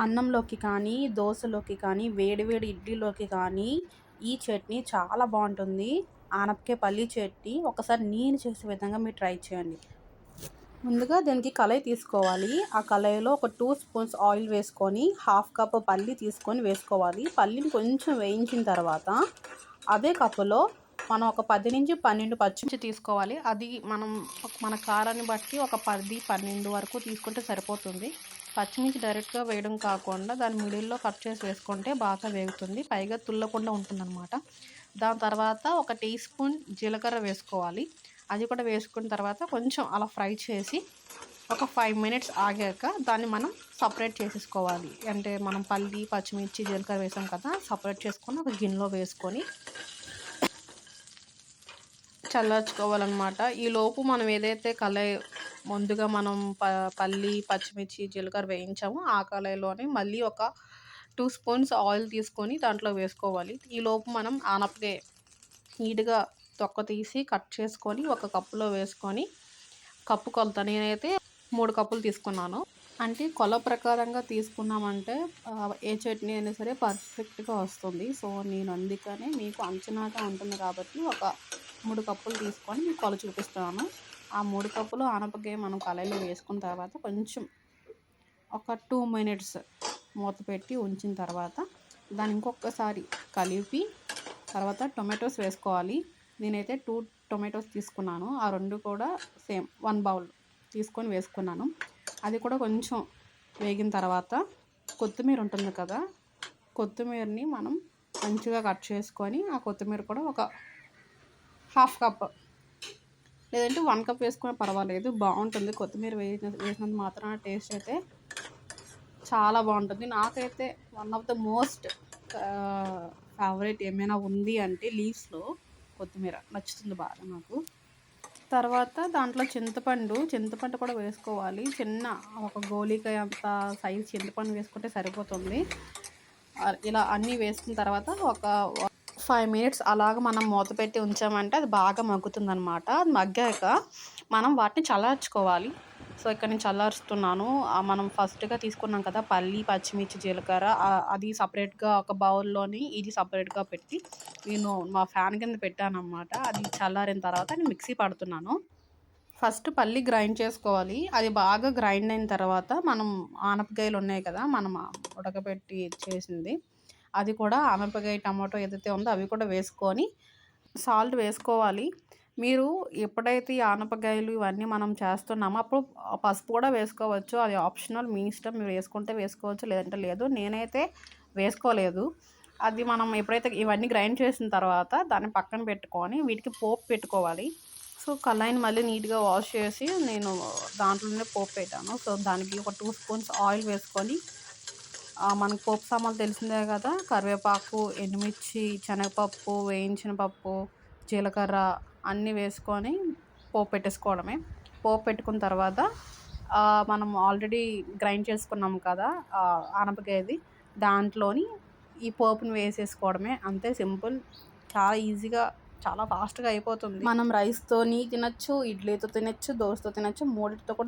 అన్నంలోకి కానీ దోశలోకి కానీ వేడివేడి ఇడ్లీలోకి కానీ ఈ చట్నీ చాలా బాగుంటుంది. ఆనపకాయ పల్లి చట్నీ ఒకసారి నేను చేసే విధంగా మీరు ట్రై చేయండి. ముందుగా దీనికి కళాయి తీసుకోవాలి. ఆ కళాయిలో ఒక టూ స్పూన్స్ ఆయిల్ వేసుకొని హాఫ్ కప్ పల్లి తీసుకొని వేసుకోవాలి. పల్లిని కొంచెం వేయించిన తర్వాత అదే కప్పులో మనం ఒక పది నుంచి పన్నెండు పచ్చిమిర్చి తీసుకోవాలి. అది మనం మన కారాన్ని బట్టి ఒక పది పన్నెండు వరకు తీసుకుంటే సరిపోతుంది. పచ్చిమిర్చి డైరెక్ట్గా వేయడం కాకుండా దాని మిడిల్లో కట్ చేసి వేసుకుంటే బాగా వేగుతుంది. పైగా తుల్లకుండా ఉంటుందన్నమాట. దాని తర్వాత ఒక టీ స్పూన్ జీలకర్ర వేసుకోవాలి. అది కూడా వేసుకున్న తర్వాత కొంచెం అలా ఫ్రై చేసి ఒక ఫైవ్ మినిట్స్ ఆగాక దాన్ని మనం సపరేట్ చేసేసుకోవాలి. అంటే మనం పల్లి పచ్చిమిర్చి జీలకర్ర వేసాం కదా సపరేట్ చేసుకొని ఒక గిన్నెలో వేసుకొని చల్లార్చుకోవాలన్నమాట. ఈలోపు మనం ఏదైతే కళాయి ముందుగా మనం ప పల్లి పచ్చిమిర్చి జీలకర్ర వేయించామో ఆ కళాయిలోనే మళ్ళీ ఒక టూ స్పూన్స్ ఆయిల్ తీసుకొని దాంట్లో వేసుకోవాలి. ఈలోపు మనం ఆనపకాయ నీట్గా తొక్క తీసి కట్ చేసుకొని ఒక కప్పులో వేసుకొని కప్పు కొలత. నేనైతే మూడు కప్పులు తీసుకున్నాను. అంటే కొల ప్రకారంగా తీసుకున్నామంటే ఏ చట్నీ అయినా సరే పర్ఫెక్ట్గా వస్తుంది. సో నేను అందుకనే మీకు అంచనాగా ఉంటుంది కాబట్టి ఒక మూడు కప్పులు తీసుకొని మీకు కొల చూపిస్తున్నాను ఆ మూడు కప్పులు ఆనపకాయ మనం కళాయిలో వేసుకున్న తర్వాత కొంచెం ఒక టూ మినిట్స్ మూత పెట్టి ఉంచిన తర్వాత దాన్ని ఇంకొకసారి కలిపి తర్వాత టొమాటోస్ వేసుకోవాలి. నేనైతే టూ టొమాటోస్ తీసుకున్నాను. ఆ రెండు కూడా సేమ్ వన్ బౌల్ తీసుకొని వేసుకున్నాను. అది కూడా కొంచెం వేగిన తర్వాత కొత్తిమీర ఉంటుంది కదా కొత్తిమీరని మనం మంచిగా కట్ చేసుకొని ఆ కొత్తిమీర కూడా ఒక హాఫ్ కప్. లేదంటే వన్ కప్ వేసుకున్నా పర్వాలేదు. బాగుంటుంది. కొత్తిమీర వేసిన వేసినంత మాత్రం టేస్ట్ అయితే చాలా బాగుంటుంది. నాకైతే one of the most favourite ఏమైనా ఉంది అంటే లీవ్స్లో కొత్తిమీర. నచ్చుతుంది బాగా నాకు. తర్వాత దాంట్లో చింతపండు చింతపండు కూడా వేసుకోవాలి. చిన్న ఒక గోళీకాయ అంత సైజ్ చింతపండు వేసుకుంటే సరిపోతుంది. ఇలా అన్నీ వేసుకున్న తర్వాత ఒక ఫైవ్ మినిట్స్ అలాగ మనం మూత పెట్టి ఉంచామంటే అది బాగా మగ్గుతుంది అనమాట అది మగ్గాక మనం వాటిని చల్లార్చుకోవాలి. సో ఇక్కడ నేను చల్లారుస్తున్నాను. మనం ఫస్ట్గా తీసుకున్నాం కదా పల్లి పచ్చిమిర్చి జీలకర్ర. అది సపరేట్గా ఒక బౌల్లోని ఇది సపరేట్గా పెట్టి నేను మా ఫ్యాన్ కింద పెట్టాను అనమాట అది చల్లారిన తర్వాత నేను మిక్సీ పడుతున్నాను. ఫస్ట్ పల్లి గ్రైండ్ చేసుకోవాలి. అది బాగా గ్రైండ్ అయిన తర్వాత మనం ఆనపకాయలు ఉన్నాయి కదా మనం ఉడకబెట్టి చేసింది. అది కూడా ఆనపకాయ టమాటో ఏదైతే ఉందో అవి కూడా వేసుకొని సాల్ట్ వేసుకోవాలి. మీరు ఎప్పుడైతే ఈ ఆనపకాయలు ఇవన్నీ మనం చేస్తున్నామో అప్పుడు పసుపు కూడా వేసుకోవచ్చు. అది ఆప్షనల్ మీ ఇష్టం. మీరు వేసుకుంటే వేసుకోవచ్చు లేదంటే లేదు. నేనైతే వేసుకోలేదు. అది మనం ఎప్పుడైతే ఇవన్నీ గ్రైండ్ చేసిన తర్వాత దాన్ని పక్కన పెట్టుకొని వీటికి పోపు పెట్టుకోవాలి. సో కళాయిని మళ్ళీ నీట్గా వాష్ చేసి నేను దాంట్లోనే పోపు పెట్టాను. సో దానికి ఒక టూ స్పూన్స్ ఆయిల్ వేసుకొని మనకు పోపు సామాన్లు తెలిసిందే కదా. కరివేపాకు ఎండుమిర్చి శనగపప్పు వేయించిన పప్పు జీలకర్ర అన్నీ వేసుకొని పోపు పెట్టేసుకోవడమే. పోపు పెట్టుకున్న తర్వాత మనం ఆల్రెడీ గ్రైండ్ చేసుకున్నాం కదా ఆనపకాయది. దాంట్లోని ఈ పోపుని వేసేసుకోవడమే. అంతే సింపుల్. చాలా ఈజీగా చాలా ఫాస్ట్గా అయిపోతుంది. మనం రైస్తోని తినచ్చు ఇడ్లీతో తినచ్చు దోశతో తినచ్చు మూడిటితో కూడా